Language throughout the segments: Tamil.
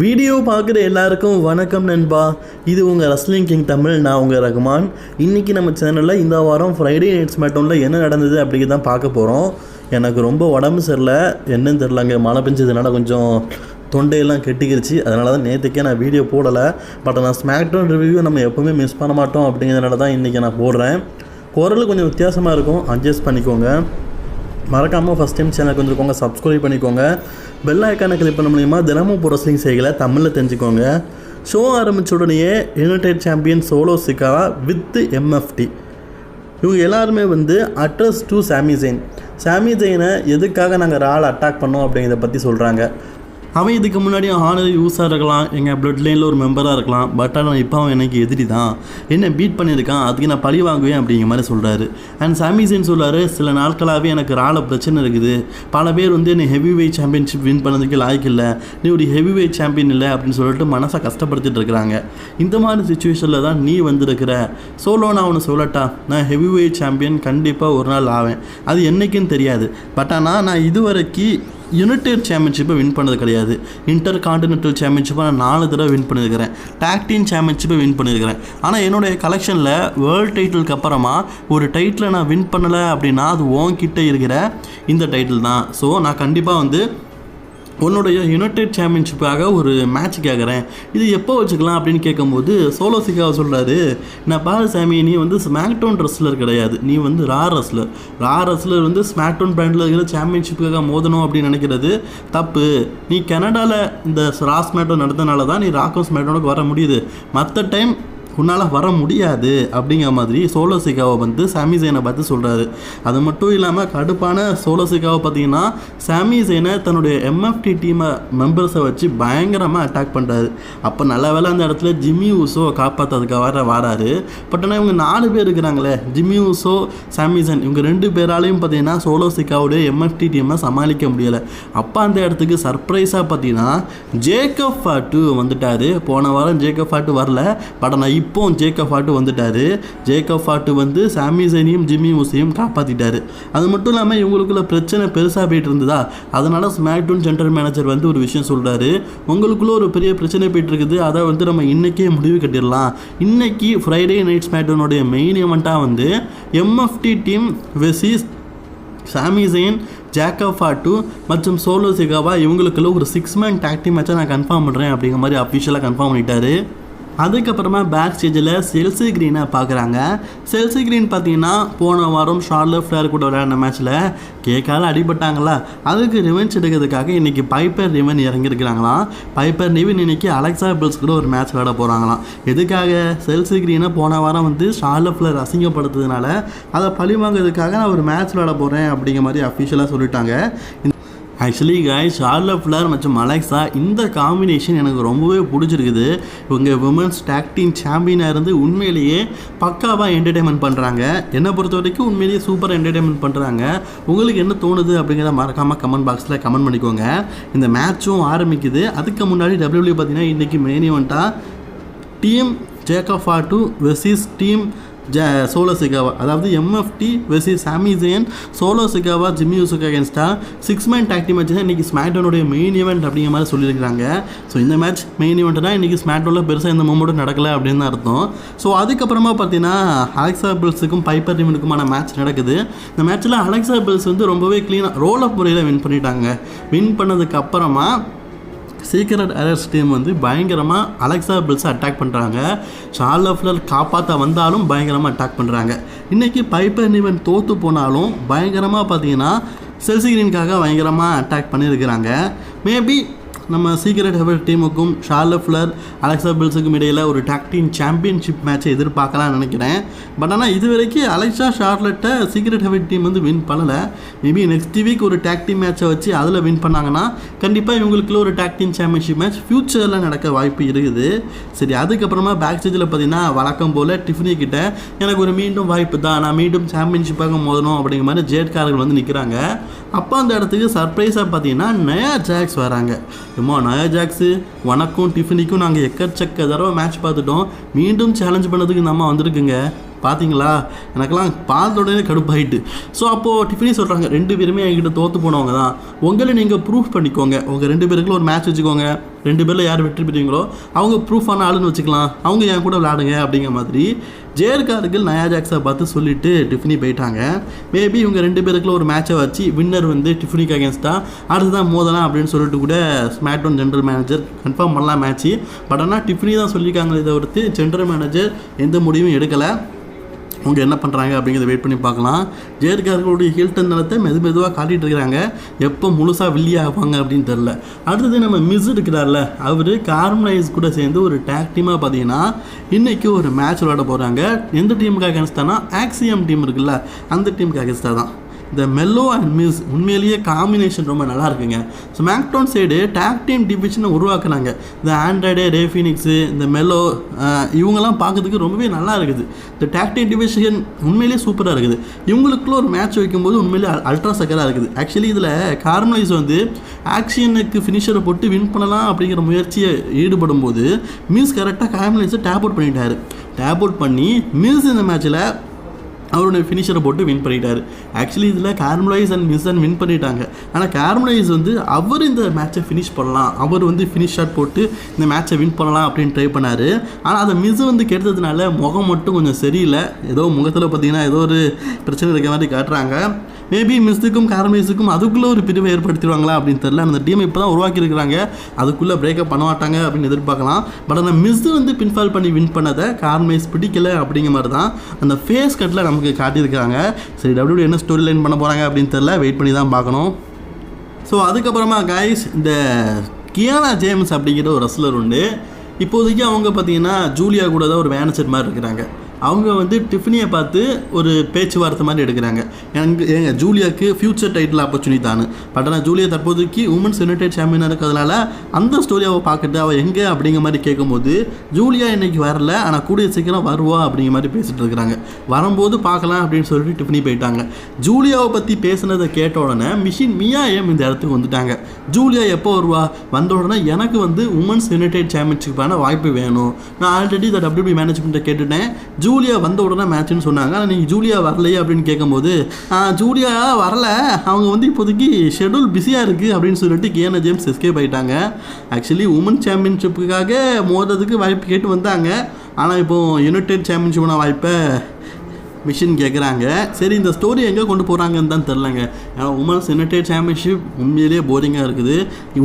வீடியோ பார்க்குற எல்லாருக்கும் வணக்கம் நண்பா. இது உங்கள் ரஸ்லிங் கிங் தமிழ் நான் உங்கள் ரகுமான். இன்றைக்கி நம்ம சேனலில் இந்த வாரம் ஃப்ரைடே நைட்ஸ் மேட்டோனில் என்ன நடந்தது அப்படிங்கிறது தான் பார்க்க போகிறோம் எனக்கு ரொம்ப உடம்பு சரியில்லை. என்னன்னு தெரிலங்க மழை பெஞ்சதுனால கொஞ்சம் தொண்டையெல்லாம் கெட்டிக்கிருச்சு. அதனால தான் நேற்றுக்கே நான் வீடியோ போடலை. பட் நான் ஸ்மாக்டோன் ரிவ்யூ நம்ம எப்போவுமே மிஸ் பண்ண மாட்டோம் அப்படிங்கிறதுனால தான் இன்றைக்கி நான் போடுறேன். குரல் கொஞ்சம் வித்தியாசமாக இருக்கும். அட்ஜஸ்ட் பண்ணிக்கோங்க. மறக்காமல் ஃபஸ்ட் டைம் சேனலுக்கு வந்துருக்கோங்க சப்ஸ்கிரைப் பண்ணிக்கோங்க. பெல் ஐக்கானை கிளிக் பண்ண மூலியமாக தினமும் போகிற ஸ்லிங் செய்களை தமிழில் தெரிஞ்சுக்கோங்க. ஷோ ஆரம்பித்த உடனேயே united champion Solo Sikoa with MFT இவங்க எல்லாருமே வந்து அட்ரஸ் டு சாமி ஜெயின் சாமி ஜெயினை எதுக்காக நாங்கள் ரால் அட்டாக் பண்ணோம் அப்படிங்கிறத பற்றி சொல்கிறாங்க அவன் இதுக்கு முன்னாடி ஹானர் யூஸாக இருக்கலாம். எங்கள் பிளட் லைனில் ஒரு மெம்பராக இருக்கலாம். பட் ஆனால் இப்போ அவன் எனக்கு எதிரி தான். என்ன பீட் பண்ணியிருக்கான்? அதுக்கு நான் பழி வாங்குவேன் அப்படிங்கிற மாதிரி சொல்கிறாரு அண்ட் சாமிசன் சொல்கிறாரு சில நாட்களாகவே எனக்கு ரால பிரச்சனை இருக்குது. பல பேர் வந்து என்னை ஹெவி வெயிட் சாம்பியன்ஷிப் வின் பண்ணதுக்கு லாய்க்கு இல்லை. நீ ஒரு ஹெவி வெயிட் சாம்பியன் இல்லை அப்படின்னு சொல்லிட்டு மனசை கஷ்டப்படுத்திட்டு இருக்கிறாங்க இந்த மாதிரி சுச்சுவேஷனில் தான் நீ வந்திருக்கிற. சோலோ நான் அவனை சொல்லட்டா? நான் ஹெவி வெயிட் சாம்பியன் கண்டிப்பாக ஒரு நாள் ஆவேன். அது என்னைக்குன்னு தெரியாது. பட் ஆனால் நான் இதுவரைக்கும் யுனைடெட் சாம்பியன்ஷிப்பை வின் பண்ணது கிடையாது. இன்டர் கான்டினென்டல் சாம்பியன்ஷிப்பை நான் நாலு தடவை வின் பண்ணியிருக்கிறேன் டாக்டீன் சாம்பியன்ஷிப்பை வின் பண்ணியிருக்கிறேன் ஆனால் என்னுடைய கலெக்ஷனில் வேர்ல்டு டைட்டிலுக்கு அப்புறமா ஒரு டைட்டிலை நான் வின் பண்ணலை அப்படின்னா அது ஓங்கிட்ட இருக்கிற இந்த டைட்டில் தான். ஸோ நான் கண்டிப்பாக வந்து உன்னுடைய யுனைடெட் சாம்பியன்ஷிப்பாக ஒரு மேட்ச் கேட்குறேன் இது எப்போ வச்சுக்கலாம் அப்படின்னு கேட்கும்போது சோலோ சிக்காவை சொல்கிறாரு நான் பாரு சாமி நீ வந்து ஸ்மாக்டவுன் ரெஸ்லர் கிடையாது. நீ வந்து ரா ரெஸ்லர் ரா ரெஸ்லர் வந்து ஸ்மாக்டவுன் பிராண்டில் இருக்கிற சாம்பியன்ஷிப்புக்காக மோதணும் அப்படின்னு நினைக்கிறது தப்பு. நீ கனடாவில் இந்த ரா ஸ்மாக்டவுன் நடந்தனால தான் நீ ராக்கோ ஸ்மேட்டோனுக்கு வர முடியுது. மற்ற டைம் உன்னால் வர முடியாது அப்படிங்கிற மாதிரி சோலோசிகாவை வந்து சாமி ஜெயினை பார்த்து சொல்கிறாரு அது மட்டும் இல்லாமல் கடுப்பான சோலோசிகாவை பார்த்தீங்கன்னா சாமி ஜெயினை தன்னுடைய எம்எஃப்டி டீமை மெம்பர்ஸை வச்சு பயங்கரமாக அட்டாக் பண்ணுறாரு அப்போ நல்ல வேலை அந்த இடத்துல ஜிம்மி ஊசோ காப்பாற்றதுக்காக வர வராரு. பட் ஆனால் இவங்க நாலு பேர் இருக்கிறாங்களே ஜிம்மி ஊசோ சாமிசன் இவங்க ரெண்டு பேராலையும் பார்த்தீங்கன்னா சோலோசிக்காவுடைய எம்எஃப்டி டீமை சமாளிக்க முடியலை. அப்போ அந்த இடத்துக்கு சர்ப்ரைஸாக பார்த்தீங்கன்னா ஜேக்கப் ஃபாட்டு வந்துட்டார். போன வாரம் ஜேக்கப் ஃபாட்டு வரல. பட் ஆனால் இப்போ ஜேக்கப் ஹார்ட் வந்துட்டார். ஜேக்கப் ஹார்ட் வந்து சாமி சைனியும் ஜிம்மி ஊசையும் காப்பாற்றிட்டாரு அது மட்டும் இல்லாமல் இவங்களுக்குள்ள பிரச்சனை பெருசாக போயிட்டு இருந்ததா? அதனால ஸ்மாக்டவுன் ஜென்ரல் மேனேஜர் வந்து ஒரு விஷயம் சொல்கிறாரு உங்களுக்குள்ளே ஒரு பெரிய பிரச்சனை போயிட்டு இருக்குது. அதை வந்து நம்ம இன்றைக்கே முடிவு கட்டிடலாம். இன்றைக்கி ஃப்ரைடே நைட் ஸ்மாக்டவுனுடைய மெயின் இவெண்ட்டாக வந்து MFT team versus Sami Zayn Jacob Fatu மற்றும் சோலோ சிகாவா இவங்களுக்குள்ள ஒரு சிக்ஸ் மேன் டாக்டி மேட்சை நான் கன்ஃபார்ம் பண்ணுறேன் அப்படிங்கிற மாதிரி அஃபிஷியலாக கன்ஃபார்ம் பண்ணிட்டாரு. அதுக்கப்புறமா பேக் ஸ்டேஜில் செல்சி க்ரீனை பார்க்குறாங்க. செல்சி க்ரீன் பார்த்தீங்கன்னா போன வாரம் ஷார்லோ ஃப்ளேர் கூட விளையாடின மேட்ச்சில் கேக்கால அடிபட்டாங்களா? அதுக்கு ரிவெஞ்ச் எடுக்கிறதுக்காக இன்றைக்கி பைப்பர் ரிவன் இறங்கியிருக்கிறாங்களாம். பைப்பர் ரிவன் இன்னைக்கு அலெக்சா பில்ஸ் கூட ஒரு மேட்ச் விளையாட போகிறாங்களாம் எதுக்காக செல்சி க்ரீனை போன வாரம் வந்து ஷார்லோ ஃபிளேர் அசிங்கப்படுத்துறதுனால அதை பழி வாங்குறதுக்காக நான் ஒரு மேட்ச் விளையாட போகிறேன் அப்படிங்கிற மாதிரி அஃபிஷியலாக சொல்லிட்டாங்க. ஆக்சுவலி காய் ஷார்லோ ஃப்ளர் மற்றும் அலெக்ஸா இந்த காம்பினேஷன் எனக்கு ரொம்பவே பிடிச்சிருக்குது. இவங்க விமன்ஸ் டேக் டீம் சாம்பியனாக இருந்து உண்மையிலேயே பக்காவாக என்டர்டைன்மெண்ட் பண்ணுறாங்க என்னை பொறுத்த வரைக்கும் உண்மையிலேயே சூப்பர் என்டர்டைன்மெண்ட் பண்ணுறாங்க உங்களுக்கு என்ன தோணுது அப்படிங்கிறத மறக்காமல் கமெண்ட் பாக்ஸில் கமெண்ட் பண்ணிக்கோங்க. இந்த மேட்ச்சும் ஆரம்பிக்குது. அதுக்கு முன்னாடி டபிள்யூபிள்யூ பார்த்தீங்கன்னா இன்றைக்கி main இவெண்ட்டாக team Jacob Fatu versus team ஜ சோலோ சிகாவா அதாவது MFT versus Sami Zayn Solo Sikoa Jimmy யூசுக்கு அகேன்ஸ்டா சிக்ஸ் மேன் டாக்டி மேட்ச் தான் இன்றைக்கி ஸ்மாக்டவுனுடைய மெயின் ஈவெண்ட் அப்படிங்கிற மாதிரி சொல்லியிருக்காங்க ஸோ இந்த மேட்ச் மெயின் ஈவெண்ட் தான் இன்றைக்கி ஸ்மாக்டவுனில் பெருசாக இந்த மூமெண்ட்டும் நடக்கலை அப்படின்னு தான் அர்த்தம். ஸோ அதுக்கப்புறமா பார்த்தீங்கன்னா அலெக்சா பில்ஸுக்கும் பைப்பர் டீமுக்குமான மேட்ச் நடக்குது. இந்த மேட்ச்சில் அலெக்சா பில்ஸ் வந்து ரொம்பவே க்ளீனாக ரோல் அப் முறையில் வின் பண்ணிட்டாங்க. வின் பண்ணதுக்கு அப்புறமா சீக்ரெட் அரெஸ்ட் டீம் வந்து பயங்கரமாக அலெக்சா பில்ஸை அட்டாக் பண்ணுறாங்க ஷார்லஃப்லர் காப்பாற்ற வந்தாலும் பயங்கரமாக அட்டாக் பண்ணுறாங்க இன்றைக்கி பைப்பர் நிவன் தோற்று போனாலும் பயங்கரமாக பார்த்தீங்கன்னா செல்சி கிரீனுக்காக பயங்கரமாக அட்டாக் பண்ணியிருக்கிறாங்க மேபி நம்ம சீக்ரெட் ஹெவர் டீமுக்கும் ஷார்லஃப்ளர் அலெக்சா பில்ஸுக்கும் இடையில் ஒரு டாக்டீன் சாம்பியன்ஷிப் மேட்சை எதிர்பார்க்கலாம்னு நினைக்கிறேன். பட் ஆனால் இது வரைக்கும் அலெக்சா ஷார்லெட்டை சீக்ரெட் ஹெவர் டீம் வந்து வின் பண்ணலை. மேபி நெக்ஸ்ட் வீக் ஒரு டாக் டீம் மேட்சை வச்சு அதில் வின் பண்ணாங்கன்னா கண்டிப்பாக இவங்களுக்குள்ள ஒரு டாக்டீம் சாம்பியன்ஷிப் மேட்ச் ஃப்யூச்சரில் நடக்க வாய்ப்பு இருக்குது. சரி அதுக்கப்புறமா பேக் ஸ்டேஜில் பார்த்தீங்கன்னா வழக்கம் போல் டிஃபினி கிட்ட எனக்கு ஒரு மீண்டும் வாய்ப்பு தான். நான் மீண்டும் சாம்பியன்ஷிப்பாக மோதணும் அப்படிங்கிற மாதிரி ஜேட்காரர்கள் வந்து நிற்கிறாங்க அப்போ அந்த இடத்துக்கு சர்ப்ரைஸாக பார்த்தீங்கன்னா நயா ஜாக்ஸ் வராங்க. ஏம்மா நயாஜாக்ஸு ஜாக்ஸு உனக்கும் டிஃபினிக்கும் நாங்கள் எக்கச்சக்க தடவை மேட்ச் பார்த்துட்டோம். மீண்டும் சேலஞ்ச் பண்ணதுக்கு இந்த அம்மா வந்திருக்குங்க. பார்த்தீங்களா எனக்கெல்லாம் பார்த்தோடனே கடுப்பாயிட்டு. ஸோ அப்போது டிஃபினி சொல்கிறாங்க ரெண்டு பேருமே என்கிட்ட தோற்று போனவங்க தான் உங்களை நீங்கள் ப்ரூஃப் பண்ணிக்கோங்க. உங்கள் ரெண்டு பேருக்குள்ள ஒரு மேட்ச் வச்சுக்கோங்க. ரெண்டு பேரில் யார் வெற்றி பெறுவீங்களோ அவங்க ப்ரூஃபான ஆளுன்னு வச்சுக்கலாம். அவங்க என் கூட விளாடுங்க அப்படிங்கிற மாதிரி ஜேர்கார்கள் நயா ஜாக்ஸை பார்த்து சொல்லிட்டு டிஃபினி போயிட்டாங்க. மேபி இவங்க ரெண்டு பேருக்குள்ள ஒரு மேட்சை வச்சு வின்னர் வந்து டிஃபினிக்கு அகேன்ஸ்டாக அடுத்ததான் மோதலாம் அப்படின்னு சொல்லிட்டு கூட ஸ்மாக்டவுன் ஜென்ரல் மேனேஜர் கன்ஃபார்ம் பண்ணலாம் மேட்ச்சு பட் ஆனால் டிஃபினி தான் சொல்லியிருக்காங்களே தவிர்த்து ஜென்ரல் மேனேஜர் எந்த முடிவும் எடுக்கலை. அவங்க என்ன பண்ணுறாங்க அப்படிங்கிறத வெயிட் பண்ணி பார்க்கலாம். ஜெயர்கார்களுடைய ஹில்டன் நிலத்தை மெது மெதுவாக காட்டிகிட்டு இருக்கிறாங்க. எப்போ முழுசாக வில்லியாகுவாங்க அப்படின்னு தெரில அடுத்தது நம்ம மிஸ் இருக்கிறார்ல அவர் கார்மனைஸ் கூட சேர்ந்து ஒரு டேக் டீமாக பார்த்தீங்கன்னா இன்றைக்கி ஒரு மேட்ச் விளையாட போகிறாங்க எந்த டீமுக்கு அகேன்ஸ்டானா ஆக்சியம் டீம் இருக்குல்ல அந்த டீமுக்கு அகேன்ஸ்டாக தான். இந்த மெல்லோ அண்ட் மிஸ் உண்மையிலேயே காம்பினேஷன் ரொம்ப நல்லா இருக்குங்க ஸோ மேக்டோன் சைடு டேக் டீம் டிவிஷனை உருவாக்குனாங்க. இந்த ஆண்ட்ராய்டு ரேஃபினிக்ஸு இந்த மெல்லோ இவங்கெல்லாம் பார்க்கறதுக்கு ரொம்பவே நல்லா இருக்குது இந்த டேக் டீம் டிவிஷன் உண்மையிலேயே சூப்பராக இருக்குது. இவங்களுக்குள்ள ஒரு மேட்ச் வைக்கும்போது உண்மையிலேயே அல்ட்ரா சக்கராக இருக்குது. ஆக்சுவலி இதில் கார்மலைஸ் வந்து ஆக்ஷனுக்கு ஃபினிஷரை போட்டு வின் பண்ணலாம் அப்படிங்கிற முயற்சியை ஈடுபடும் போது மிஸ் கரெக்டாக கார்மலைஸை டேப் அவுட் பண்ணிட்டாரு. டேப் அவுட் பண்ணி மிஸ் இந்த மேட்ச்சில் அவருடைய ஃபினிஷரை போட்டு வின் பண்ணிட்டார். ஆக்சுவலி இதில் கேர்மலைஸ் அண்ட் மிஸ் அண்ட் வின் பண்ணிட்டாங்க. ஆனால் கேர்மலைஸ் வந்து அவர் இந்த மேட்சை ஃபினிஷ் பண்ணலாம். அவர் வந்து ஃபினிஷ் ஷாட் போட்டு இந்த மேட்சை வின் பண்ணலாம் அப்படின்னு ட்ரை பண்ணார். ஆனால் அதை மிஸ் வந்து கெடுத்ததுனால முகம் மட்டும் கொஞ்சம் சரியில்லை. ஏதோ முகத்தில் பார்த்தீங்கன்னா ஏதோ ஒரு பிரச்சனை இருக்க மாதிரி காட்டுறாங்க. மேபி மிஸ்ஸுக்கும் கார்மேஸுக்கும் அதுக்குள்ளே ஒரு பிரிவை ஏற்படுத்திடுவாங்களா அப்படின்னு தெரியல. அந்த டீம் இப்போ தான் உருவாக்கியிருக்கிறாங்க. அதுக்குள்ளே பிரேக்கப் பண்ண மாட்டாங்க அப்படின்னு எதிர்பார்க்கலாம். பட் அந்த மிஸ் வந்து பின்ஃபால் பண்ணி வின் பண்ணதை கார்மேஸ் பிடிக்கல அப்படிங்கிற மாதிரி தான் அந்த ஃபேஸ் கட்டில் நமக்கு காட்டியிருக்காங்க சரி டபிள்யூ என்ன ஸ்டோரி லைன் பண்ண போகிறாங்க அப்படின்னு தெரில வெயிட் பண்ணி தான் பார்க்கணும். ஸோ அதுக்கப்புறமா கைஸ் இந்த கியானா ஜேம்ஸ் அப்படிங்கிற ஒரு ரஸ்லர் உண்டு. இப்போதைக்கு அவங்க பார்த்தீங்கன்னா ஜூலியா கூட தான் ஒரு மேனேஜர் மாதிரி இருக்கிறாங்க. அவங்க வந்து டிஃபினியை பார்த்து ஒரு பேச்சுவார்த்தை மாதிரி எடுக்கிறாங்க. எனக்கு ஏங்க ஜூலியாவுக்கு ஃப்யூச்சர் டைட்டில் ஆப்பர்ச்சுனிட்டி தான் பட் ஆனால் ஜூலியா தற்போதைக்கு உமன்ஸ் யுனைடெட் சாம்பியனாக இருக்கிறதுனால அந்த ஸ்டோரி அவள் பார்த்துட்டு அவள் எங்கே அப்படிங்கிற மாதிரி கேட்கும்போது ஜூலியா இன்னைக்கு வரல ஆனால் கூடிய சீக்கிரம் வருவா அப்படிங்கிற மாதிரி பேசிட்டு இருக்கிறாங்க. வரும்போது பார்க்கலாம் அப்படின்னு சொல்லிட்டு டிஃபினி போயிட்டாங்க. ஜூலியாவை பற்றி பேசுனதை கேட்ட உடனே மிஷின் மியா ஏம் இந்த இடத்துக்கு வந்துட்டாங்க. ஜூலியா எப்போ வருவா? வந்த உடனே எனக்கு வந்து உமன்ஸ் யுனைடெட் சாம்பியன்ஷிப்பான வாய்ப்பு வேணும். நான் ஆல்ரெடி இந்த டபிள்யூபி மேனேஜ்மெண்ட்டை கேட்டுட்டேன். ஜூலியா வந்த உடனே மேட்ச்னு சொன்னாங்க. ஆனால் நீங்கள் ஜூலியா வரலையே அப்படின்னு கேட்கும்போது ஜூலியா வரல. அவங்க வந்து இப்போதைக்கு ஷெடியூல் பிஸியாக இருக்குது அப்படின்னு சொல்லிட்டு கேன ஜேம்ஸ் எஸ்கேப் ஆயிட்டாங்க. ஆக்சுவலி உமன் சாம்பியன்ஷிப்புக்காக மோதுறதுக்கு வாய்ப்பு கேட்டு வந்தாங்க. ஆனால் இப்போது யுனைடெட் சாம்பியன்ஷிப்பான வாய்ப்பை மிஷின் கேட்குறாங்க சரி இந்த ஸ்டோரி எங்கே கொண்டு போகிறாங்கன்னு தான் தெரிலங்க ஏன்னா உமன்ஸ் யுனைடெட் சாம்பியன்ஷிப் உண்மையிலேயே போரிங்காக இருக்குது.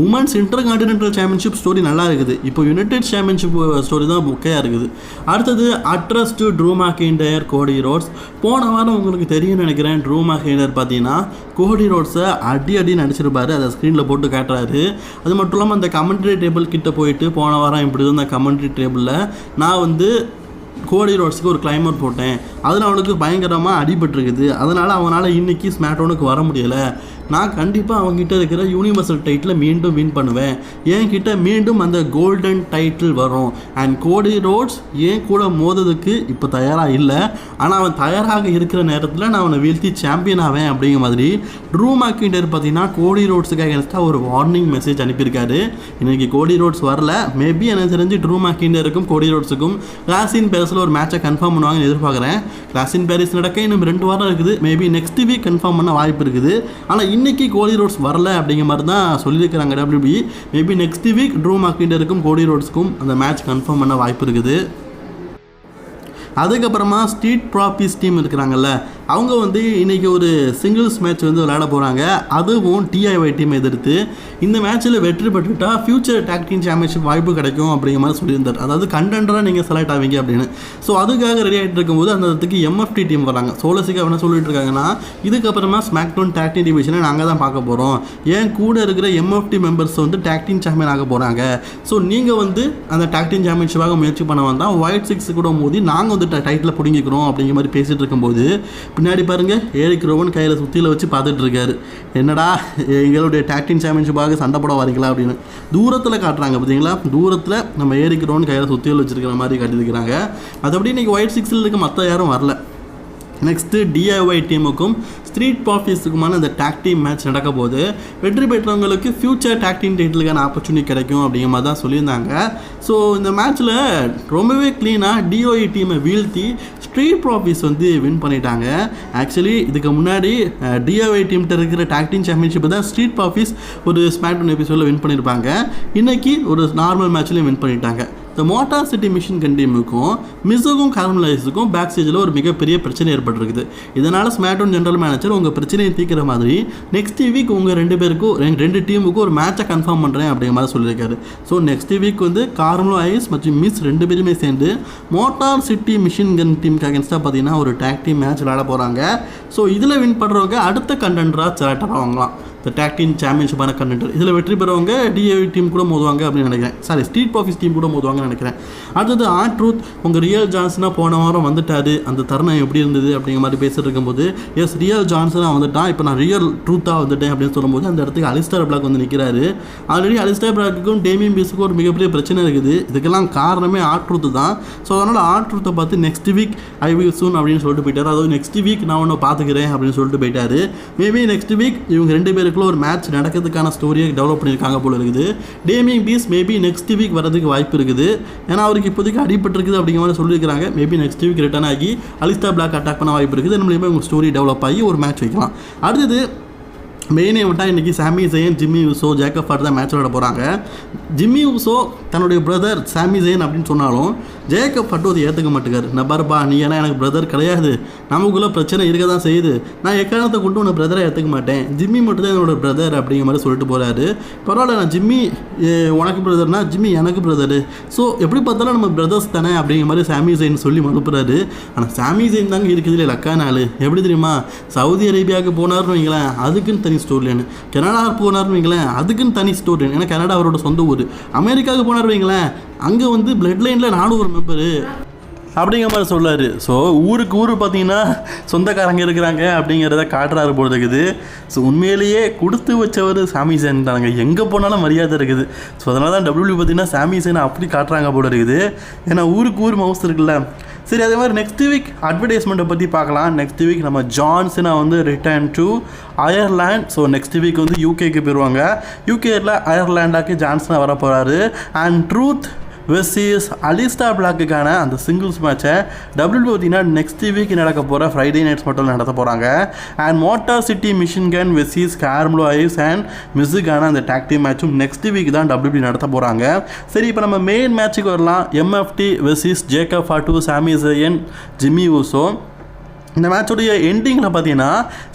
Women's intercontinental championship story நல்லா இருக்குது. இப்போ யுனைடெட் சாம்பியன்ஷிப் ஸ்டோரி தான் முக்கையாக இருக்குது. அடுத்தது அட்ரஸ் டு ட்ரூ மேக்கிண்டயர் கோடி ரோட்ஸ் போன வாரம் உங்களுக்கு தெரியும்னு நினைக்கிறேன் ட்ரூ மேக்கிண்டயர் பார்த்தீங்கன்னா கோடி ரோட்ஸை அடி அடி நடிச்சிருப்பாரு. அதை ஸ்க்ரீனில் போட்டு காட்டுறாரு. அது மட்டும் இல்லாமல் அந்த கமெண்ட்ரி டேபிள் கிட்டே போயிட்டு போன வாரம் இப்படி இருந்த கமெண்ட்ரி டேபிளில் நான் வந்து கோடி ரோட்ஸுக்கு ஒரு கிளைமர் போட்டேன். அதில் அவனுக்கு பயங்கரமாக அடிபட்டிருக்குது. அதனால் அவனால் இன்னைக்கு ஸ்மாட்டோனுக்கு வர முடியலை. நான் கண்டிப்பாக அவங்ககிட்ட இருக்கிற யூனிவர்சல் டைட்டில் மீண்டும் வின் பண்ணுவேன். என்கிட்ட மீண்டும் அந்த கோல்டன் டைட்டில் வரும். அண்ட் கோடி ரோட்ஸ் ஏன் கூட மோததுக்கு இப்போ தயாராக இல்லை. ஆனால் அவன் தயாராக இருக்கிற நேரத்தில் நான் அவனை வீழ்த்தி சாம்பியன் ஆவேன் அப்படிங்கிற மாதிரி ட்ரூ மாக்கிண்டர் பார்த்தீங்கன்னா கோடி ரோட்ஸுக்கு அகேன்ஸ்டாக ஒரு வார்னிங் மெசேஜ் அனுப்பியிருக்காரு. இன்றைக்கி கோடி ரோட்ஸ் வரல. மேபி எனக்கு தெரிஞ்சு ட்ரூ மாக்கிண்டருக்கும் கோடி ரோட்ஸுக்கும் ராசின் பேரஸில் ஒரு மேட்சை கன்ஃபார்ம் பண்ணுவாங்கன்னு எதிர்பார்க்குறேன். கிளாசின் பேரிஸ் நடக்க இன்னும் ரெண்டு வாரம் இருக்குது. மேபி நெக்ஸ்ட் வீக் கன்ஃபார்ம் பண்ண வாய்ப்பு இருக்குது. ஆனால் இன்றைக்கி கோடி ரோட்ஸ் வரல அப்படிங்கிற மாதிரி தான் சொல்லியிருக்கிறாங்க W B maybe next week Drew மார்க்கிண்டருக்கும் Cody ரோட்ஸ்க்கும் அந்த மேட்ச் கன்ஃபார்ம் பண்ண வாய்ப்பு இருக்குது. அதுக்கப்புறமா ஸ்ட்ரீட் ப்ராப்பீஸ் டீம் இருக்கிறாங்கல்ல அவங்க வந்து இன்றைக்கி ஒரு சிங்கிள்ஸ் மேட்ச் வந்து விளையாட போகிறாங்க அதுவும் டிஐஒய் டீம் எதிர்த்து. இந்த மேட்ச்சில் வெற்றி பெற்றுவிட்டால் ஃபியூச்சர் டேக் டீம் சாம்பியன்ஷிப் வாய்ப்பு கிடைக்கும் அப்படிங்கிற மாதிரி சொல்லியிருந்தார். அதாவது கண்டென்டராக நீங்கள் செலக்ட் ஆவீங்க அப்படின்னு. ஸோ அதுக்காக ரெடி ஆகிட்டு இருக்கும்போது அந்த இடத்துக்கு எம்எஃப்டி டீம் வராங்க. சோலசிக்கா என்ன சொல்லிட்டு இருக்காங்கன்னா இதுக்கப்புறமா ஸ்மாக்டோன் டேக் டீம் டிவிஷனை நாங்கள் தான் பார்க்க போகிறோம் ஏன் கூட இருக்கிற எம்எஃப்டி மெம்பர்ஸ் வந்து டேக் டீம் சாம்பியன் ஆக போகிறாங்க ஸோ நீங்கள் வந்து அந்த டேக் டீம் சாம்பியன்ஷிப்பாக முயற்சி பண்ண வந்தால் ஒயிட் சிக்ஸ் கூட மோதி நாங்கள் வந்து டைட்டில் பிடிங்கிக்கிறோம் அப்படிங்கிற மாதிரி பேசிகிட்டு இருக்கும்போது பின்னாடி பாருங்க ஏரிக் ரோவன் கையில் சுத்தியில் வச்சு பார்த்துட்டு இருக்காரு என்னடா எங்களுடைய டாக்டின் சாம்பியன்ஷிப்பாக சண்டை போட வரீங்களா அப்படின்னு. தூரத்தில் காட்டுறாங்க பார்த்தீங்களா? தூரத்தில் நம்ம ஏரிக் ரோவன் கையில் சுத்தியில் வச்சிருக்கிற மாதிரி காட்டியிருக்கிறாங்க. மற்றபடி இன்னைக்கு ஒயிட் சிக்ஸில் இருக்க மற்ற யாரும் வரல. நெக்ஸ்ட்டு டிஐஒய் டீமுக்கும் ஸ்ட்ரீட் பாஃபீஸுக்குமான இந்த டாக் டீம் மேட்ச் நடக்க போது வெற்றி பெற்றவங்களுக்கு ஃபியூச்சர் டாக் டீம் டைட்டிலுக்கான ஆப்பர்ச்சுனிட்டி கிடைக்கும் அப்படிங்கிற மாதிரி தான் சொல்லியிருந்தாங்க. ஸோ இந்த மேட்ச்சில் ரொம்பவே க்ளீனாக டிஓஇ டீமை வீழ்த்தி ஸ்ட்ரீட் ப்ராஃபிஸ் வந்து வின் பண்ணிட்டாங்க. ஆக்சுவலி இதுக்கு முன்னாடி டிஓஐ டீம்கிட்ட இருக்கிற டாக் டீம் சாம்பியன்ஷிப் தான் ஸ்ட்ரீட் ப்ராஃபிஸ் ஒரு ஸ்மாக்டவுன் எபிசோடில் வின் பண்ணியிருப்பாங்க இன்றைக்கி ஒரு நார்மல் மேட்ச்லேயும் வின் பண்ணிட்டாங்க. இந்த மோட்டார் சிட்டி மிஷின் கண்டிமுக்கும் மிஸ்ஸுக்கும் கார்மலைஸுக்கும் பேக் ஸ்டேஜில் ஒரு மிகப்பெரிய பிரச்சனை ஏற்பட்டிருக்குது. இதனால் ஸ்மாக்டவுன் ஜென்ரல் மேனேஜர் உங்கள் பிரச்சனையை தீர்க்கிற மாதிரி நெக்ஸ்ட் வீக் உங்கள் ரெண்டு பேருக்கும் ரெண்டு- ரெண்டு டீமுக்கும் ஒரு மேட்சை கன்ஃபார்ம் பண்ணுறேன் அப்படிங்கிற மாதிரி சொல்லியிருக்காரு. ஸோ நெக்ஸ்ட் வீக் வந்து கார்மலோ ஐஸ் மற்றும் மிஸ் ரெண்டு பேருமே சேர்ந்து மோட்டார் சிட்டி மிஷின் கன் டீமுக்கு அகேன்ஸ்டாக பார்த்தீங்கன்னா ஒரு டேக் டீம் மேட்ச் விளையாட போகிறாங்க ஸோ இதில் வின் பண்ணுறவங்க அடுத்த கண்டென்டராக செலக்ட் ஆவாங்களாம் இந்த டேக்டீன் சாம்பியன்ஷிப்பான கண்டென்டர். இதில் வெற்றி பெறவங்க டிஏவி டீம் கூட மோதுவாங்க அப்படின்னு நினைக்கிறேன். சாரி ஸ்ட்ரீட் ஆஃபீஸ் டீம் கூட மோதுவாங்கன்னு நினைக்கிறேன். அடுத்தது ஆர்ட் ட்ரூத் உங்கள் ரியல் ஜான்சனாக போன வாரம் வந்துட்டாரு. அந்த தருணம் எப்படி இருந்தது அப்படிங்கிற மாதிரி பேசிட்டு இருக்கும்போது எஸ் ரியல் ஜான்சனாக வந்துட்டான். இப்போ நான் ரியல் ட்ரூத்தாக வந்துட்டேன் அப்படின்னு சொல்லும்போது அந்த இடத்துக்கு அலிஸ்டர் பிளாக் வந்து நிற்கிறாரு ஆல்ரெடி அலிஸ்டர் பிளாக்குக்கும் டேமியம் பீஸுக்கும் ஒரு மிகப்பெரிய பிரச்சனை இருக்குது. இதுக்கெல்லாம் காரணமே ஆர்ட் ட்ரூத் தான். ஸோ அதனால் ஆர்ட் ட்ரூத்தை பார்த்து next week I will soon அப்படின்னு சொல்லிட்டு போயிட்டார். அதாவது நெக்ஸ்ட் வீக் நான் ஒன்று பார்த்துக்கிறேன் அப்படின்னு சொல்லிட்டு போயிட்டாரு. மேபி நெக்ஸ்ட் வீக் இவங்க ரெண்டு பேருக்குள்ள ஒரு மேட்ச் நடக்கிறதுக்கான ஸ்டோரியை டெவலப் பண்ணியிருக்காங்க போல இருக்குது. டேமிங் பீஸ் மேபி நெக்ஸ்ட் வீக் வரதுக்கு வாய்ப்பு இருக்குது. ஏன்னா அவருக்கு இப்போதைக்கு அடிபட்டிருக்குது அப்படிங்கிற மாதிரி சொல்லியிருக்காங்க மேபி நெக்ஸ்ட் வீக் ரிட்டர்ன் ஆகி அலிஸ்டா பிளாக் அட்டாக் பண்ண வாய்ப்பு இருக்குது. நம்மளுமே உங்கள் ஸ்டோரி டெவலப் ஆகி ஒரு மேட்ச் வைக்கலாம். அடுத்தது மெயினே விட்டால் இன்றைக்கி Sami Zayn Jimmy Uso Jacob Fatu தான் மேட்ச் விளாட போகிறாங்க ஜிம்மி உசோ தன்னுடைய பிரதர் சாமி ஜெயன் அப்படின்னு சொன்னாலும் ஜேக்கப் ஃபட்டு அதை ஏற்றுக்க மாட்டேங்காரு நான் பாருப்பா நீ ஏன்னா எனக்கு பிரதர் கிடையாது. நமக்குள்ளே பிரச்சனை இருக்க தான் செய்யுது. நான் எக்காரணத்தை கொண்டு உன்னை பிரதரை ஏற்றுக்க மாட்டேன். ஜிம்மி மட்டும் தான் என்னோட பிரதர் அப்படிங்கிற மாதிரி சொல்லிட்டு போகிறாரு பரவாயில்ல நான் ஜிம்மி உனக்கு பிரதர்னா ஜிம்மி எனக்கு பிரதரு ஸோ எப்படி பார்த்தாலும் நம்ம பிரதர்ஸ் தானே அப்படிங்கிற மாதிரி சாமி ஜெயின் சொல்லி மனுப்புறாரு ஆனால் சாமி ஜெயின் தாங்க இருக்குது இல்லை லக்கா நாள் எப்படி தெரியுமா? சவுதி அரேபியாவுக்கு போனார்னு வைங்களேன் அதுக்குன்னு தனி ஸ்டோர்லேன்னு லைன் கனடா போனார்னு வைங்களேன் அதுக்குன்னு தனி ஸ்டோர் ஏன்னா கனடா அவரோட சொந்த ஊர். அமெரிக்காவுக்கு போனார் வைங்களேன் அங்கே வந்து பிளட் லைனில் நானும் ஒரு மெம்பரு அப்படிங்கிற மாதிரி சொல்கிறாரு ஸோ ஊருக்கு ஊர் பார்த்தீங்கன்னா சொந்தக்காரங்க இருக்கிறாங்க அப்படிங்கிறத காட்டுறாரு போல இருக்குது. ஸோ உண்மையிலேயே கொடுத்து வச்சவர் சாமி சேன் எங்கே போனாலும் மரியாதை இருக்குது. ஸோ அதனால தான் டபிள்யூ பார்த்தீங்கன்னா சாமி சேனை அப்படி காட்டுறாங்க போல இருக்குது. ஏன்னா ஊருக்கு ஊர் மவுஸ் இருக்குல்ல. சரி அதே மாதிரி நெக்ஸ்ட் வீக் அட்வர்டைஸ்மெண்ட்டை பற்றி பார்க்கலாம். நெக்ஸ்ட் வீக் நம்ம ஜான்சனை வந்து return to Ireland so next week வந்து யூகேக்கு போயிடுவாங்க யூகேயில் அயர்லாண்டாக்கு ஜான்சனை வர போகிறாரு அண்ட் ட்ரூத் வெர்சிஸ் அலிஸ்டா பிளாக்குக்கான அந்த சிங்கிள்ஸ் மேட்சை டபிள்யூ பார்த்தீங்கன்னா நெக்ஸ்ட் வீக் நடக்க போகிற ஃப்ரைடே நைட்ஸ் மட்டும் நடத்த போகிறாங்க and motor city machine gun versus Carmelo Hayes and மிஸுக்கான அந்த டாக்டிவ் மேட்சும் நெக்ஸ்ட் வீக் தான் டபிள்யூபி நடத்த போகிறாங்க சரி இப்போ நம்ம மெயின் மேட்ச்சுக்கு வரலாம். எம்எஃப்டி வெர்சிஸ் ஜேக்கப் ஃபாட்டு சாமி ஜெயன் ஜிம்மி ஊசோ இந்த மேட்சுடைய எண்டிங்கில் பார்த்தீங்கன்னா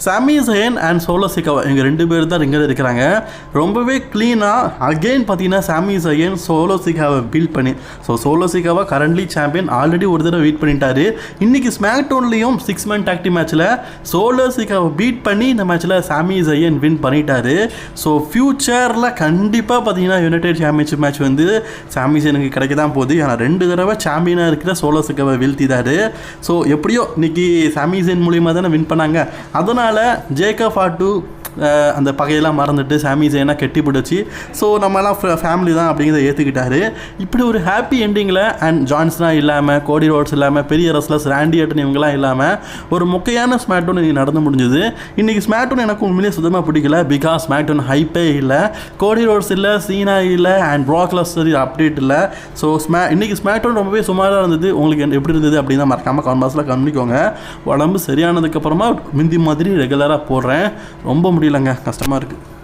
சாமி ஜெயன் அண்ட் சோலோ சிகாவா இவங்க ரெண்டு பேர் தான் ரிங்கில் இருக்கிறாங்க. ரொம்பவே க்ளீனாக அகெயின் பார்த்தீங்கன்னா சாமி ஜெயன் சோலோ சிகாவை பீல் பண்ணி so Solo சிகாவா currently champion already ஒரு தடவை வெயிட் பண்ணிட்டாரு. இன்னைக்கு ஸ்மாக் டவுன்லேயும் சிக்ஸ் மேன் டாக்டி மேட்ச்சில் சோலோ சிகாவை பீட் பண்ணி இந்த மேட்ச்சில் சாமி ஜெயன் வின் பண்ணிட்டாரு. ஸோ ஃப்யூச்சரில் கண்டிப்பாக பார்த்தீங்கன்னா யுனைடெட் சாம்பியன்ஷிப் மேட்ச் வந்து சாமி ஜெயனுக்கு கிடைக்க தான் போகுது. ஏன்னா ரெண்டு தடவை சாம்பியனாக இருக்கிற சோலோ சிகாவை வீழ்த்திட்டாரு. ஸோ எப்படியோ இன்னைக்கு அமேசன் மூலியமாக தானே வின் பண்ணாங்க. அதனால் ஜேக்கப் ஆட்டு அந்த பகையெல்லாம் மறந்துட்டு சாமி ஜெயனாக கெட்டி பிடிச்சி. ஸோ நம்மலாம் ஃபேமிலி தான் அப்படிங்கிறத ஏற்றுக்கிட்டாரு இப்படி ஒரு ஹாப்பி எண்டிங்கில் அண்ட் ஜான்ஸ்லாம் இல்லாமல் கோடி ரோட்ஸ் இல்லாமல் பெரிய ரஸ்லர்ஸ் ரேண்டி அட்டன் இவங்கெல்லாம் இல்லாமல் ஒரு முக்கியமான ஸ்மாக்டவுன் இன்னைக்கு நடந்து முடிஞ்சுது. இன்றைக்கி ஸ்மாக்டவுன் எனக்கு உண்மையிலேயே சுத்தமாக பிடிக்கல. பிகாஸ் ஸ்மாக்டவுன் ஹைப்பே இல்லை. கோடி ரோட்ஸ் இல்லை சீனா இல்லை அண்ட் ப்ராக்லஸ்டர் அப்டேட் இல்லை. ஸோ ஸ்மே இன்றைக்கி ஸ்மாக்டவுன் ரொம்பவே சுமாராக இருந்தது. உங்களுக்கு எப்படி இருந்தது அப்படின்னு தான் மறக்காமல் கமெண்ட் பாக்ஸில் கவனிக்கோங்க உடம்பு சரியானதுக்கப்புறமா மிந்தி மாதிரி ரெகுலராக போடுறேன். ரொம்ப முடியலங்க. கஷ்டமாக இருக்குது